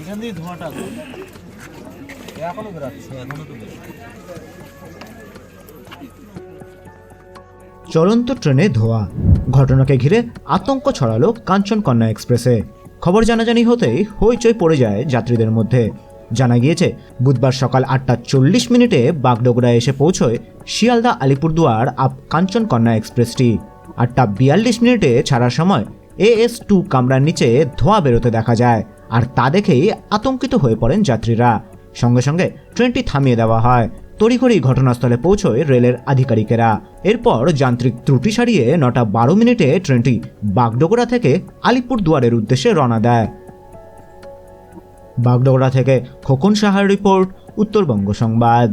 এখান দিয়ে ধোঁয়াটা এখনও এখনও তো চলন্ত ট্রেনে ধোয়া। ঘটনাকে ঘিরে আতঙ্ক ছড়ালো কাঞ্চনকন্যা এক্সপ্রেসে। খবর জানাজানি হতেই হইচই পড়ে যায় যাত্রীদের মধ্যে। জানা গিয়েছে, বুধবার সকাল আটটা চল্লিশ মিনিটে বাগডোগরায় এসে পৌঁছয় শিয়ালদা আলিপুরদুয়ার আপ কাঞ্চনকন্যা এক্সপ্রেসটি। আটটা বিয়াল্লিশ মিনিটে ছাড়ার সময় এএস টু কামরার নিচে ধোঁয়া বেরোতে দেখা যায়, আর তা দেখেই আতঙ্কিত হয়ে পড়েন যাত্রীরা। সঙ্গে সঙ্গে ট্রেনটি থামিয়ে দেওয়া হয়। তড়িঘড়ি ঘটনাস্থলে পৌঁছয় রেলের আধিকারিকেরা। এরপর যান্ত্রিক ত্রুটি সারিয়ে নটা বারো মিনিটে ট্রেনটি বাগডোগরা থেকে আলিপুর দুয়ারের উদ্দেশ্যে রওনা দেয়। বাগডোগরা থেকে খোকন সাহার রিপোর্ট, উত্তরবঙ্গ সংবাদ।